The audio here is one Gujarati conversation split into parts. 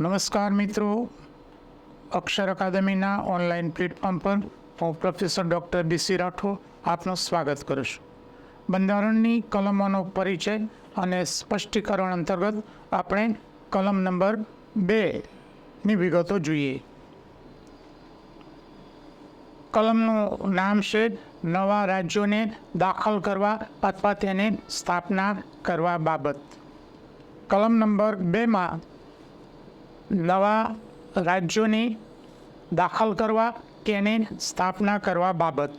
નમસ્કાર મિત્રો. અક્ષર અકાદમીના ઓનલાઈન પ્લેટફોર્મ પર હું પ્રોફેસર ડૉક્ટર ડીસી રાઠોડ આપનું સ્વાગત કરું છું. બંધારણની કલમોનો પરિચય અને સ્પષ્ટીકરણ અંતર્ગત આપણે કલમ નંબર બેની વિગતો જોઈએ. કલમનું નામ છે નવા રાજ્યોને દાખલ કરવા અથવા તેને સ્થાપના કરવા બાબત. કલમ નંબર બેમાં નવા રાજ્યોની દાખલ કરવા કે એની સ્થાપના કરવા બાબત.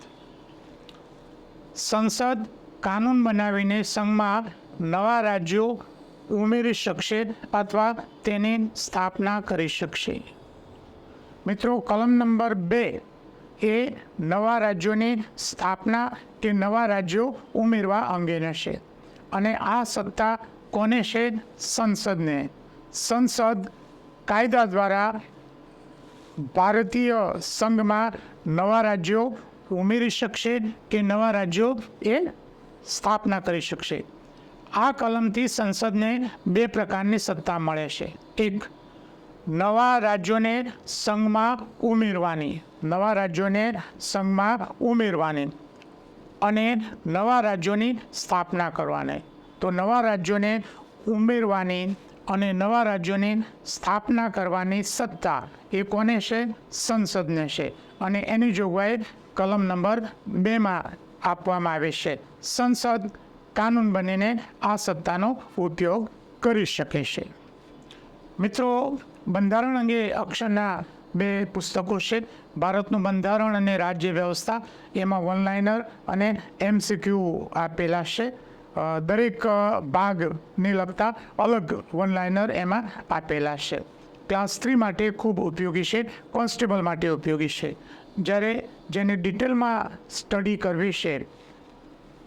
સંસદ કાનૂન બનાવીને સંઘમાં નવા રાજ્યો ઉમેરી શકશે અથવા તેની સ્થાપના કરી શકશે. મિત્રો, કલમ નંબર બે એ નવા રાજ્યોની સ્થાપના કે નવા રાજ્યો ઉમેરવા અંગેના છે. અને આ સત્તા કોને છે? સંસદને. સંસદ કાયદા દ્વારા ભારતીય સંઘમાં નવા રાજ્યો ઉમેરી શકશે કે નવા રાજ્યો એ સ્થાપના કરી શકશે. આ કલમથી સંસદને બે પ્રકારની સત્તા મળે છે. એક, નવા રાજ્યોને સંઘમાં ઉમેરવાની. નવા રાજ્યોને સંઘમાં ઉમેરવાની અને નવા રાજ્યોની સ્થાપના કરવાની. તો નવા રાજ્યોને ઉમેરવાની અને નવા રાજ્યોની સ્થાપના કરવાની સત્તા એ કોને છે? સંસદને છે. અને એની જોગવાઈ કલમ નંબર બેમાં આપવામાં આવે છે. સંસદ કાનૂન બનીને આ સત્તાનો ઉપયોગ કરી શકે છે. મિત્રો, બંધારણ અંગે અક્ષરના બે પુસ્તકો છે. ભારતનું બંધારણ અને રાજ્ય વ્યવસ્થા એમાં વનલાઇનર અને એમસીક્યુ આપેલા છે. દરેક ભાગને લગતા અલગ વન લાઇનર એમાં આપેલા છે. ક્લાસ થ્રી માટે ખૂબ ઉપયોગી છે કોન્સ્ટેબલ માટે ઉપયોગી છે. જ્યારે જેને ડિટેલમાં સ્ટડી કરવી છે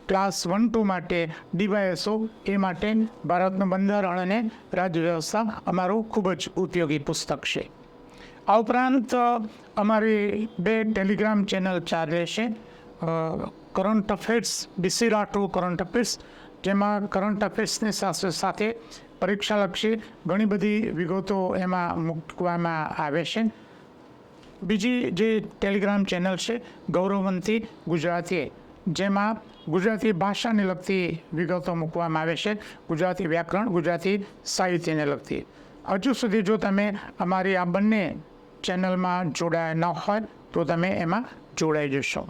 ક્લાસ વન ટુ માટે ડીવાયએસઓ એ માટે ભારતનું બંધારણ અને રાજ્ય વ્યવસ્થા અમારું ખૂબ જ ઉપયોગી પુસ્તક છે. આ ઉપરાંત અમારી બે ટેલિગ્રામ ચેનલ ચાલે છે. Current affairs DC to current affairs જેમાં કરંટ અફેર્સની સાથે સાથે પરીક્ષાલક્ષી ઘણી બધી વિગતો એમાં મૂકવામાં આવે છે. બીજી જે ટેલિગ્રામ ચેનલ છે, ગૌરવવંતી ગુજરાતી, જેમાં ગુજરાતી ભાષાને લગતી વિગતો મૂકવામાં આવે છે. ગુજરાતી વ્યાકરણ, ગુજરાતી સાહિત્યને લગતી. હજુ સુધી જો તમે અમારી આ બંને ચેનલમાં જોડાયા ન હોય, તો તમે એમાં જોડાઈ જશો.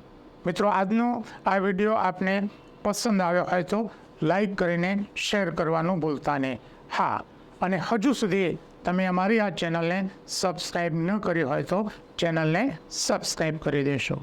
મિત્રો, આજનો આ વીડિયો આપને પસંદ આવ્યો હોય તો લાઈક કરીને શેર કરવાનું ભૂલતા નહીં. હા, અને હજુ સુધી તમે અમારી આ ચેનલને સબસ્ક્રાઈબ ન કરી હોય તો ચેનલને સબસ્ક્રાઈબ કરી દેશો.